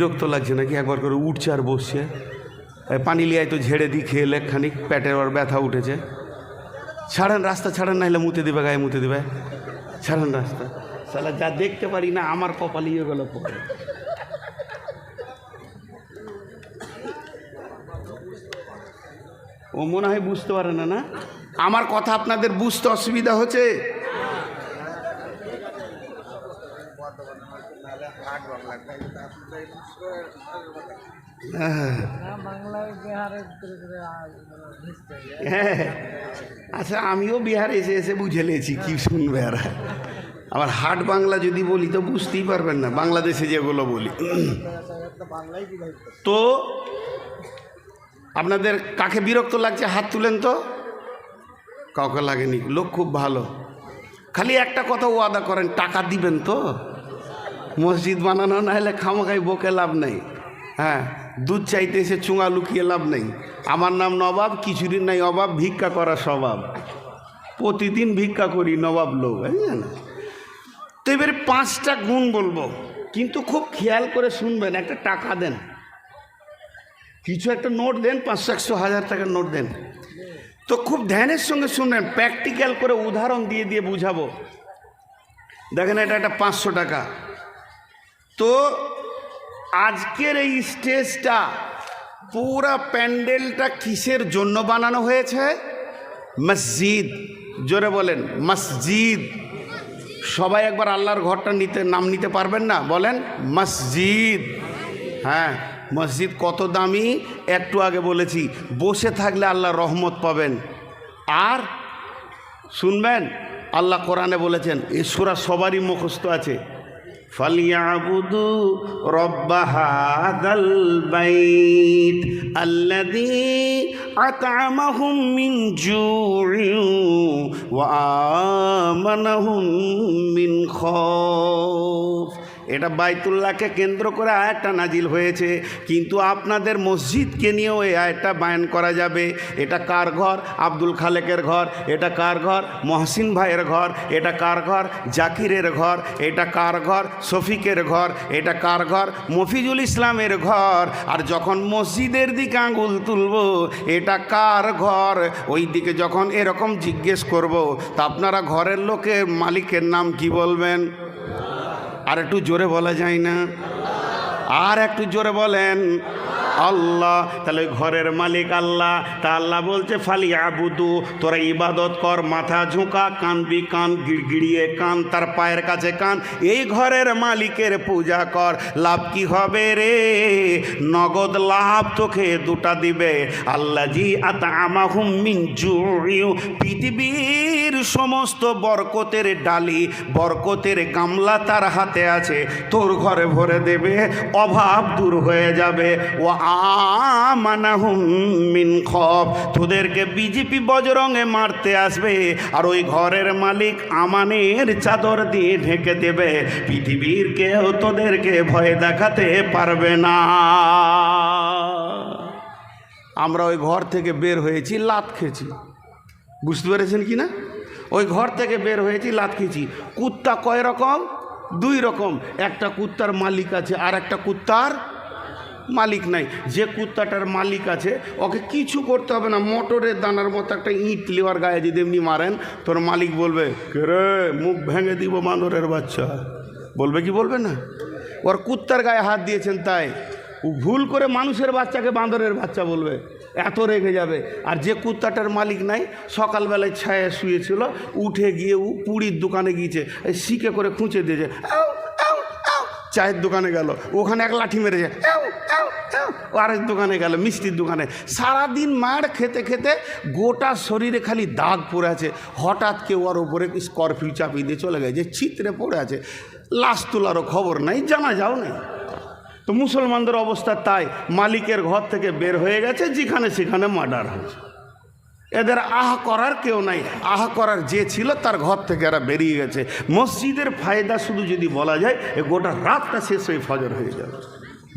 বিরক্ত লাগছে নাকি? একবার করে উঠছে আর বসছে। পানি লিয়ায় তো ঝেড়ে দিই খেয়ে খানিক, পেটের আর ব্যথা উঠেছে। ছাড়েন রাস্তা, ছাড়েন না হলে মুতে দিবে, গায়ে মুতে দিবে। ছাড়েন রাস্তা। সালা যা দেখতে পারি না, আমার কপালে ইয়ে গেল পরে ও মনে হয় বুঝতে পারে না না? আমার কথা আপনাদের বুঝতে অসুবিধা হচ্ছে? আচ্ছা আমিও বিহারে এসে এসে বুঝে নিয়েছি কি শুনবে আর আবার হাট বাংলা যদি বলি তো বুঝতেই পারবেন না, বাংলাদেশে যেগুলো বলি। তো আপনাদের কাকে বিরক্ত লাগছে? হাত তুলেন তো। কাউকে লাগেনি, লোক খুব ভালো। খালি একটা কথা ওয়াদা করেন, টাকা দিবেন তো। মসজিদ বানানো না হলে খামাখাই বকে লাভ নেই। হ্যাঁ দুধ চাইতে এসে চুঙা লুকিয়ে লাভ নেই। আমার নাম নবাব, কিছুদিন নাই অভাব, ভিক্ষা করা স্বভাব। প্রতিদিন ভিক্ষা করি নবাব লোক, বুঝলেন? তো এবারে পাঁচটা গুণ বলব। কিন্তু খুব খেয়াল করে শুনবেন, একটা টাকা দেন। কিছু একটা নোট দেন পাঁচশো একশো হাজার টাকার নোট দেন। তো খুব ধ্যানের সঙ্গে শুনবেন, প্র্যাকটিক্যাল করে উদাহরণ দিয়ে দিয়ে বুঝাবো। দেখেন এটা একটা পাঁচশো টাকা। তো আজকের এই স্টেজটা পুরা প্যান্ডেলটা কিসের জন্য বানানো হয়েছে? মসজিদ। জোরে বলেন, মসজিদ। সবাই একবার আল্লাহর ঘরটা নিতে, নাম নিতে পারবেন না? বলেন, মসজিদ। হ্যাঁ মসজিদ কত দামি? একটু আগে বলেছি, বসে থাকলে আল্লাহ রহমত পাবেন। আর শুনবেন, আল্লাহ কোরআনে বলেছেন সুরা সবারই মুখস্থ আছে। ফালিয়াবুদু রব্বা হাদাল বাইত আল্লাযী আত'আমাহুম মিন জু'ইন ওয়া আমানাহুম মিন খাউফ এটা বাইতুল্লাহকে কেন্দ্র করে আয়াতটা নাজিল হয়েছে। কিন্তু আপনাদের মসজিদকে নিয়েও এই আয়াতটা বায়ান করা যাবে। এটা কার ঘর? আব্দুল খালেকের ঘর। এটা কার ঘর? মহসিন ভাইয়ের ঘর। এটা কার ঘর? জাকিরের ঘর। এটা কার ঘর? শফিকের ঘর। এটা কার ঘর? মফিজুল ইসলামের ঘর। আর যখন মসজিদের দিকে আঙুল তুলব, এটা কার ঘর? ওই দিকে যখন এরকম জিজ্ঞেস করব, তা আপনারা ঘরের লোকের মালিকের নাম কি বলবেন? আর একটু জোরে বলা যায় না। আর একটু জোরে বলেন। আল্লাহ, তাহলে ঘরের মালিক আল্লাহ। তা আল্লাহ বলছে ফালি আবুদু তোরা ইবাদত কর, মাথা ঝুঁকা, কানবি কান, গিড়গিড়িয়ে কান, তার পায়ের কাছে কান। এই ঘরের মালিকের পূজা কর, লাভ কি হবে রে? নগদ লাভ তোকে দুটা দিবে। আল্লাহ জি আতা আমাহুম মিন পৃথিবীর সমস্ত বরকতের ডালি, বরকতের গামলা তার হাতে আছে। তোর ঘরে ভরে দেবে, অভাব দূর হয়ে যাবে। ও আমানাহুম মিন খব তোদেরকে বিজেপি বজরঙে মারতে আসবে, আর ওই ঘরের মালিক আমানের চাদর দিয়ে ঢেকে দেবে। পৃথিবীর কেউ তোদেরকে ভয় দেখাতে পারবে না। আমরা ওই ঘর থেকে বের হয়েছি, লাত খেয়েছি। বুঝতে পেরেছেন কি না? ওই ঘর থেকে বের হয়েছি, লাত খেয়েছি। কুত্তা কয় রকম? দুই রকম। একটা কুত্তার মালিক আছে, আর একটা কুত্তার মালিক নাই। যে কুত্তাটার মালিক আছে, ওকে কিছু করতে হবে না। মোটরের দানার মতো একটা ইট লেওয়ার গায়ে যদি এমনি মারেন, তোর মালিক বলবে, কে রে, মুখ ভেঙে দিব বাঁদরের বাচ্চা। বলবে কি বলবে না? ওর কুত্তার গায়ে হাত দিয়েছেন তাই। ও ভুল করে মানুষের বাচ্চাকে বাঁদরের বাচ্চা বলবে। এত রেগে যাবে। আর যে কুত্তাটার মালিক নাই, সকালবেলায় ছায়া শুয়েছিল, উঠে গিয়ে ও পুরীর দোকানে গিয়েছে। শিকে করে খুঁচে দিয়েছে। চায়ের দোকানে গেল ওখানে এক লাঠি আউ। ও আরেক দোকানে গেল মিষ্টির দোকানে। সারাদিন মার খেতে খেতে গোটা শরীরে খালি দাগ পড়ে আছে। হঠাৎ কেউ ওর উপরে স্করপিউ চাপিয়ে দিয়ে চলে গেছে চিত্রে পড়ে আছে। লাশ তোলারও খবর নাই জানা যাও নেই। তো মুসলমানদের অবস্থা তাই মালিকের ঘর থেকে বের হয়ে গেছে যেখানে সেখানে মার্ডার হয়েছে। এদের আহ করার কেউ নাই। আহ করার যে ছিল তার ঘর থেকে এরা বেরিয়ে গেছে। মসজিদের ফায়দা শুধু যদি বলা যায়, এ গোটা রাতটা শেষ হয়ে ফজর হয়ে যাবে।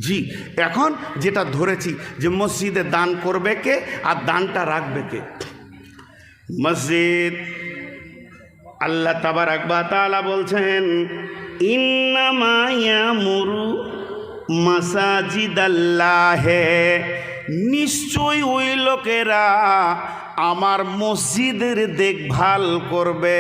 জি, এখন যেটা ধরেছি যে মসজিদে দান করবে কে আর দানটা রাখবে কে? মসজিদ, আল্লাহ তাবার আকবা তালা বলছেন ইন্নামায়া মুরু মাসাজিদ আল্লাহে নিশ্চয় ওই লোকেরা আমার মসজিদের দেখভাল করবে।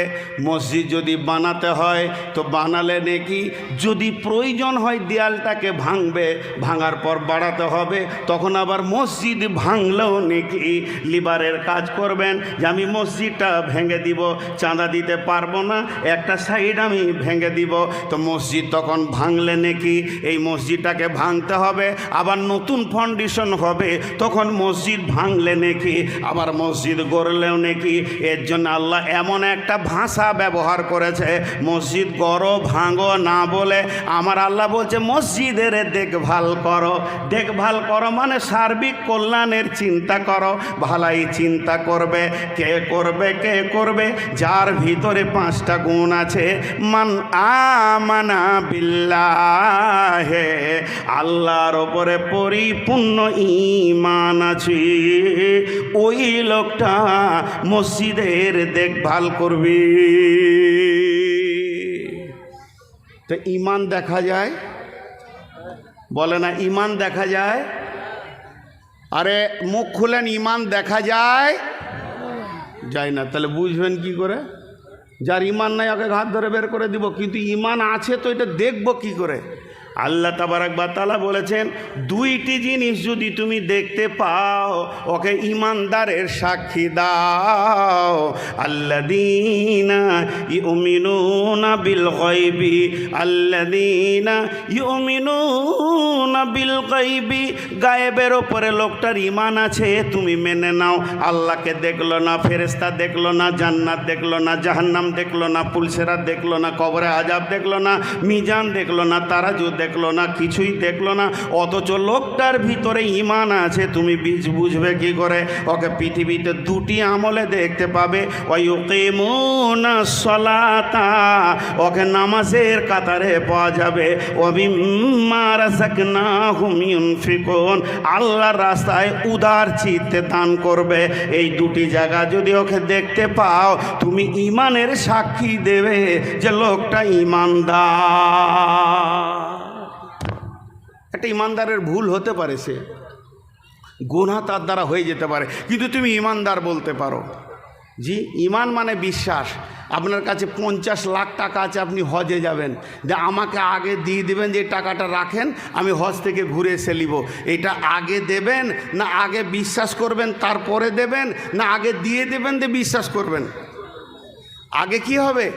মসজিদ যদি বানাতে হয়, তো বানালে নাকি? যদি প্রয়োজন হয় দেয়ালটাকে ভাঙবে, ভাঙার পর বাড়াতে হবে, তখন আবার মসজিদ ভাঙলেও নাকি? লিভারের কাজ করবেন যে আমি মসজিদটা ভেঙে দিব, চাঁদা দিতে পারব না, একটা সাইড আমি ভেঙে দিব। তো মসজিদ তখন ভাঙলে নাকি? এই মসজিদটাকে ভাঙতে হবে, আবার নতুন ফাউন্ডেশন হবে, তখন মসজিদ ভাঙলে নাকি? আবার মসজিদ গড়লেও নাকি এর জন্য আল্লাহ এমন একটা ভাষা ব্যবহার করেছে, মসজিদ গড়ো, ভাঙো না বলে। আমার আল্লাহ বলছে, মসজিদের দেখভাল করো। দেখভাল করো মানে সার্বিক কল্যাণের চিন্তা করো। ভালাই চিন্তা করবে, কে করবে কে করবে? যার ভিতরে পাঁচটা গুণ আছে, মান আমানা বিল্লাহে, আল্লাহর ওপরে পরিপূর্ণ ইমান আছে। ওই লোকটা মসজিদের দেখভাল করবে। তো ইমান দেখা যায়? বলে না, ইমান দেখা যায়? আরে মুখ খুলেন, ইমান দেখা যায়? যায় না, তাহলে বুঝবেন কি করে? যার ইমান নাই, ওকে ঘাত ধরে বের করে দিব, কিন্তু ইমান আছে তো এটা দেখব কি করে? আল্লাহ তাবারাকবা তালা বলেছেন, দুইটি জিনিস যদি তুমি দেখতে পাও, ওকে ইমানদারের সাক্ষী দাও। আল্লাদিনা ইউমিনুনা বিল গায়বি আল্লাদিনা ইউমিনুনা বিল গায়বি, গায়েবের ওপরে লোকটার ইমান আছে, তুমি মেনে নাও। আল্লাহকে দেখল না ফেরেস্তা দেখল না, জান্নাত দেখল না, জাহান্নাম দেখল না পুলসেরা দেখল না, কবরে আজাব দেখল না, মিজান দেখল না, তারাজু দেখল না, কিছুই দেখল না। অথচ লোকটার ভিতরে ইমান আছে, তুমি বীজ বুঝবে কি করে? ওকে পৃথিবীতে দুটি আমলে দেখতে পাবে। ওই ওকে সলাতা, ওকে নামাজের কাতারে পাওয়া যাবে। আল্লাহর রাস্তায় উদার চিত্তে দান করবে। এই দুটি জায়গা যদি ওকে দেখতে পাও, তুমি ইমানের সাক্ষী দেবে যে লোকটা ইমানদার একটা ইমানদারের ভুল হতে পারে সে। গুণা তার দ্বারা হয়ে যেতে পারে। কিন্তু তুমি ইমানদার বলতে পারো। জি, ইমান মানে বিশ্বাস। আপনার কাছে পঞ্চাশ লাখ টাকা আছে, আপনি হজে যাবেন। যে আমাকে আগে দিয়ে দেবেন যে টাকাটা রাখেন, আমি হজ থেকে ঘুরে এসে নিব। এটা আগে দেবেন, না আগে বিশ্বাস করবেন, তারপরে দেবেন, না আগে দিয়ে দেবেন, দিয়ে বিশ্বাস করবেন। আগে কি হবে?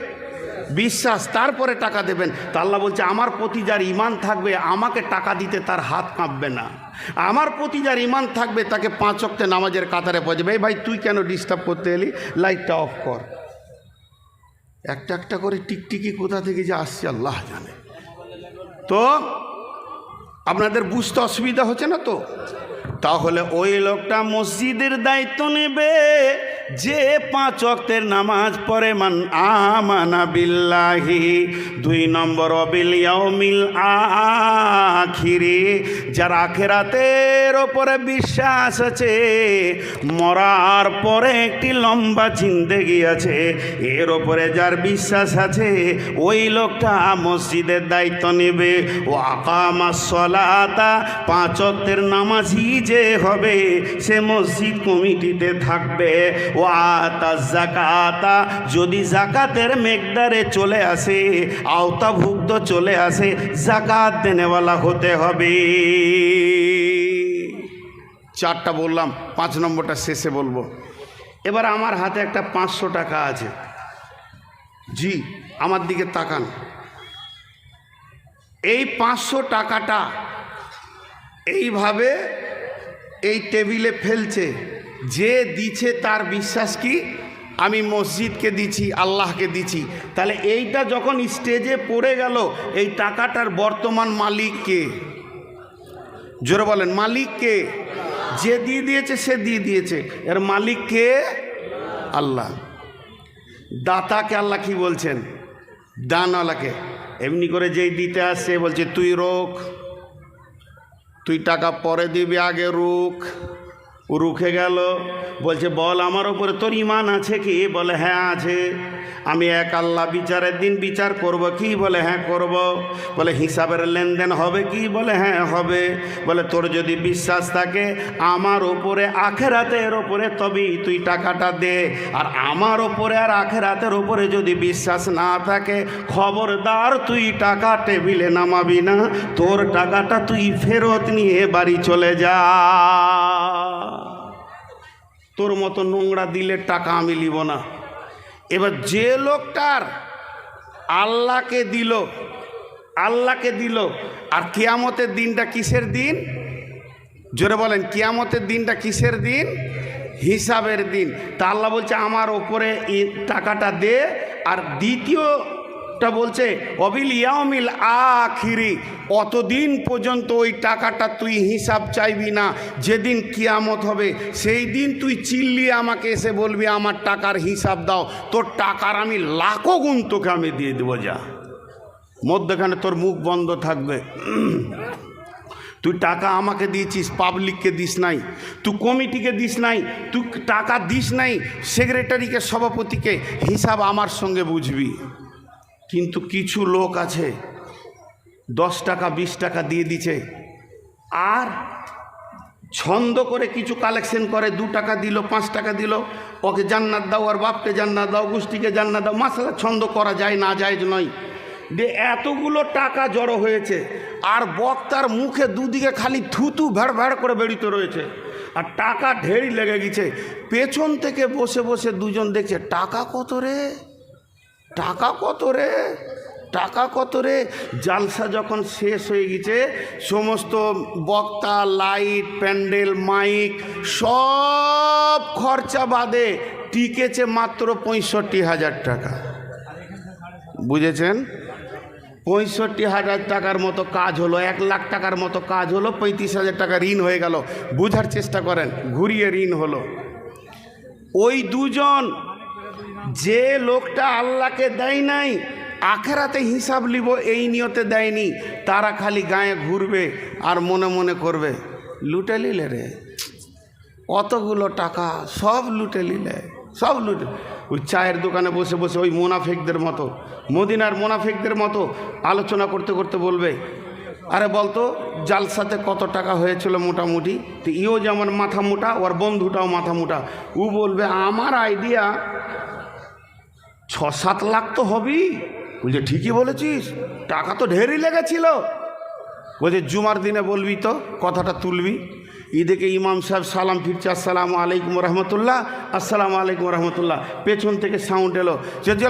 বিশ্বাস, তারপরে টাকা দেবেন। তা আল্লাহ বলছে, আমার প্রতি যার ইমান থাকবে, আমাকে টাকা দিতে তার হাত কাঁপবে না। আমার প্রতি যার ইমান থাকবে, তাকে পাঁচ অক্টে নামাজের কাতারে পৌঁছবে এই ভাই, তুই কেন ডিস্টার্ব করতে এলি? লাইটটা অফ কর। একটা একটা করে টিকটিকি কোথা থেকে যে আসছে, আল্লাহ জানে। তো, আপনাদের বুঝতে অসুবিধা হচ্ছে না তো? তাহলে ওই লোকটা মসজিদের দায়িত্ব নেবে। যে পাঁচ অক্তের নামাজ পড়ে, মান আমানা বিল্লাহি, দুই নম্বর অবিল ইয়াউমিল আখিরি, যার আখেরাতের ওপরে বিশ্বাস আছে, মরার পরে একটি লম্বা জিন্দেগি আছে, এর ওপরে যার বিশ্বাস আছে, ওই লোকটা মসজিদের দায়িত্ব নেবে। ও আকামা সলাতা, পাঁচ অক্তের নামাজই যে হবে সে মসজিদ কমিটিতে থাকবে। ও আতা জাকাতা যদি জাকাতের মেঘদারে চলে আসে, আওতাভুক্ত চলে আসে জাকাত দেনেওয়ালা হতে হবে। চারটা বললাম, পাঁচ নম্বরটা শেষে বলব। এবার আমার হাতে একটা পাঁচশো টাকা আছে। জি, আমার দিকে তাকান। এই পাঁচশো টাকাটা এইভাবে এই টেবিলে ফেলছে। যে দিছে তার বিশ্বাস কি? আমি মসজিদকে দিছি, আল্লাহকে দিছি। তাহলে এইটা যখন স্টেজে পড়ে গেল, এই টাকাটার বর্তমান মালিক কে? জোরে বলেন, মালিক কে? যে দিয়ে দিয়েছে, সে দিয়ে দিয়েছে। এর মালিক কে? আল্লাহ। দাতাকে আল্লাহ কি বলছেন? দানওয়ালাকে। এমনি করে যেই দিতে আসছে বলছে, তুই রোক তুই টাকা পরে দিবি আগে রুখ। রুখে গেল। বলছে, বল, আমার ওপরে তোর ইমান আছে কি? বলে হ্যাঁ আছে। আমি এক আল্লাহ বিচারের দিন বিচার করব কি? বলে হ্যাঁ করব। বলে, হিসাবের লেনদেন হবে কি? বলে হ্যাঁ হবে। বলে, তোর যদি বিশ্বাস থাকে, আমার ওপরে আখেরাতের ওপরে তবেই তুই টাকাটা দে। আর আমার ওপরে আর আখেরাতের ওপরে যদি বিশ্বাস না থাকে, খবরদার, তুই টাকা টেবিলে নামাবি না। তোর টাকাটা তুই ফেরত নিয়ে বাড়ি চলে যা। তোর মতো নোংরা দিলে টাকা আমি নিব না। এবার যে লোকটার আল্লাহকে দিল আল্লাহকে দিল, আর কিয়ামতের দিনটা কিসের দিন? জোরে বলেন, কিয়ামতের দিনটা কিসের দিন? হিসাবের দিন। তা আল্লাহ বলছে, আমার ওপরে টাকাটা দে, আর দ্বিতীয়টা বলছে, অবিল ইয়ামিল আখিরি, অতদিন পর্যন্ত ওই টাকাটা তুই হিসাব চাইবি না। যেদিন কিয়ামত হবে, সেই দিন তুই চিল্লিয়ে আমাকে এসে বলবি, আমার টাকার হিসাব দাও, তোর টাকার আমি লাখো গুণ তোকে আমি দিয়ে দেবো, যা। মধ্যখানে তোর মুখ বন্ধ থাকবে। তুই টাকা আমাকে দিয়েছিস পাবলিককে দিস নাই। তুই কমিটিকে দিস নাই, তুই টাকা দিস নাই সেক্রেটারিকে সভাপতিকে হিসাব আমার সঙ্গে বুঝবি। কিন্তু কিছু লোক আছে, দশ টাকা, বিশ টাকা দিয়ে দিছে। আর ছন্দ করে কিছু কালেকশন করে, দু টাকা দিল, পাঁচ টাকা দিল, ওকে জান্নাত দাও আর বাপকে জান্নাত দাও, গোষ্ঠীকে জান্নাত দাও মাসালা ছন্দ করা যায় না, যায় নয়। যে এতগুলো টাকা জড়ো হয়েছে, আর বক্তার মুখে দুদিকে খালি থুতু ভেড় ভেড় করে বেরিতে রয়েছে, আর টাকা ঢেড়ি লেগে গেছে। পেছন থেকে বসে বসে দুজন দেখছে, টাকা কত রে? টাকা কত রে? টাকা কত রে? জালসা যখন শেষ হয়ে গেছে, সমস্ত বক্তা, লাইট, প্যান্ডেল, মাইক, সব খরচা বাদে টিকেছে মাত্র পঁয়ষট্টি হাজার টাকা। বুঝেছেন? পঁয়ষট্টি হাজার টাকার মতো কাজ হলো, এক লাখ টাকার মতো কাজ হলো, পঁয়ত্রিশ হাজার টাকা ঋণ হয়ে গেল। বুঝার চেষ্টা করেন, ঘুরিয়ে ঋণ হলো। ওই দুজন যে লোকটা আল্লাহকে দেয় নাই, আখেরাতে হিসাব লিব, এই নিয়তে দেয়নি। তারা খালি গায়ে ঘুরবে আর মনে মনে করবে, লুটে নিলে রে? অতগুলো টাকা সব লুটে নিলে, সব লুটে ওই চায়ের দোকানে বসে বসে ওই মোনাফেকদের মতো, মদিনার মোনাফেকদের মতো আলোচনা করতে করতে বলবে, আরে বলতো, জালসাতে কত টাকা হয়েছিল মোটামুটি? তো ইও যেমন মাথা মোটা, ওর বন্ধুটাও মাথা মোটা। ও বলবে, আমার আইডিয়া ছ সাত লাখ তো হবেই বলছে ঠিকই বলেছিস টাকা তো ঢেরই লেগেছিল বলছে জুমার দিনে বলবি তো কথাটা তুলবি ঈদেকে ইমাম সাহেব সালাম ফিরছে আসসালাম আলাইকুম রহমতুল্লাহ আসসালাম আলাইকুম রহমতুল্লাহ পেছন থেকে সাউন্ড এলো যে যে